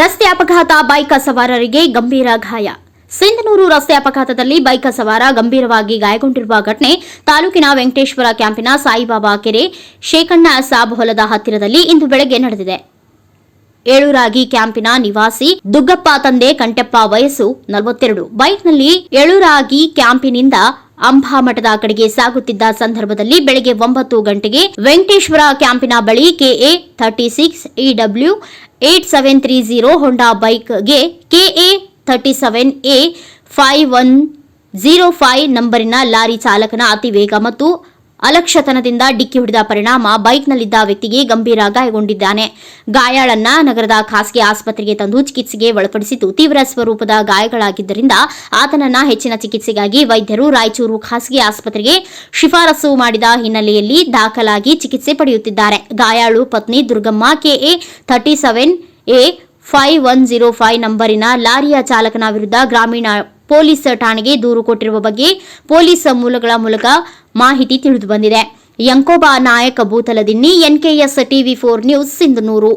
ರಸ್ತೆ ಅಪಘಾತ, ಬೈಕ್ ಸವಾರರಿಗೆ ಗಂಭೀರ ಗಾಯ. ಸಿಂಧನೂರು ರಸ್ತೆ ಅಪಘಾತದಲ್ಲಿ ಬೈಕ್ ಸವಾರ ಗಂಭೀರವಾಗಿ ಗಾಯಗೊಂಡಿರುವ ಘಟನೆ ತಾಲೂಕಿನ ವೆಂಕಟೇಶ್ವರ ಕ್ಯಾಂಪಿನ ಸಾಯಿಬಾಬಾ ಕೆರೆ ಶೇಖಣ್ಣ ಸಾಬ್ ಹೊಲದ ಹತ್ತಿರದಲ್ಲಿ ಇಂದು ಬೆಳಗ್ಗೆ ನಡೆದಿದೆ. ಏಳೂರಾಗಿ ಕ್ಯಾಂಪಿನ ನಿವಾಸಿ ದುಗ್ಗಪ್ಪ ತಂದೆ ಕಂಟೆಪ್ಪ ವಯಸ್ಸು ನಲವತ್ತೆರಡು. ಬೈಕ್ನಲ್ಲಿ ಏಳೂರಾಗಿ ಕ್ಯಾಂಪಿನಿಂದ ಅಂಬಾ ಮಠದ ಕಡೆಗೆ ಸಾಗುತ್ತಿದ್ದ ಸಂದರ್ಭದಲ್ಲಿ ಬೆಳಗ್ಗೆ ಒಂಬತ್ತು ಗಂಟೆಗೆ ವೆಂಕಟೇಶ್ವರ ಕ್ಯಾಂಪಿನ ಬಳಿ KA thirty six EW eight seven three zero Honda ಬೈಕ್ಗೆ A thirty seven A five one zero five ನಂಬರಿನ lorry ಚಾಲಕನ ಅತಿ ವೇಗ ಮತ್ತು ಅಲಕ್ಷ್ಯತನದಿಂದ ಡಿಕ್ಕಿ ಹೊಡೆದ ಪರಿಣಾಮ ಬೈಕ್ನಲ್ಲಿದ್ದ ವ್ಯಕ್ತಿಗೆ ಗಂಭೀರ ಗಾಯಗೊಂಡಿದ್ದಾನೆ ಗಾಯಾಳನ್ನ ನಗರದ ಖಾಸಗಿ ಆಸ್ಪತ್ರೆಗೆ ತಂದು ಚಿಕಿತ್ಸೆಗೆ ಒಳಪಡಿಸಿದ್ದು ತೀವ್ರ ಸ್ವರೂಪದ ಗಾಯಗಳಾಗಿದ್ದರಿಂದ ಆತನನ್ನ ಹೆಚ್ಚಿನ ಚಿಕಿತ್ಸೆಗಾಗಿ ವೈದ್ಯರು ರಾಯಚೂರು ಖಾಸಗಿ ಆಸ್ಪತ್ರೆಗೆ ಶಿಫಾರಸು ಮಾಡಿದ ಹಿನ್ನೆಲೆಯಲ್ಲಿ ದಾಖಲಾಗಿ ಚಿಕಿತ್ಸೆ ಪಡೆಯುತ್ತಿದ್ದಾರೆ. ಗಾಯಾಳು ಪತ್ನಿ Durgamma KA thirty seven A five one zero five ನಂಬರಿನ ಲಾರಿಯ ಚಾಲಕನ ವಿರುದ್ಧ ಗ್ರಾಮೀಣ ಪೊಲೀಸ್ ಠಾಣೆಗೆ ದೂರು ಕೊಟ್ಟಿರುವ ಬಗ್ಗೆ ಪೊಲೀಸ್ ಮೂಲಗಳ ಮೂಲಕ ಮಾಹಿತಿ ತಿಳಿದು ಬಂದಿದೆ. Yankoba Nayaka Bhutaladinni NKS TV four news Sindhanur.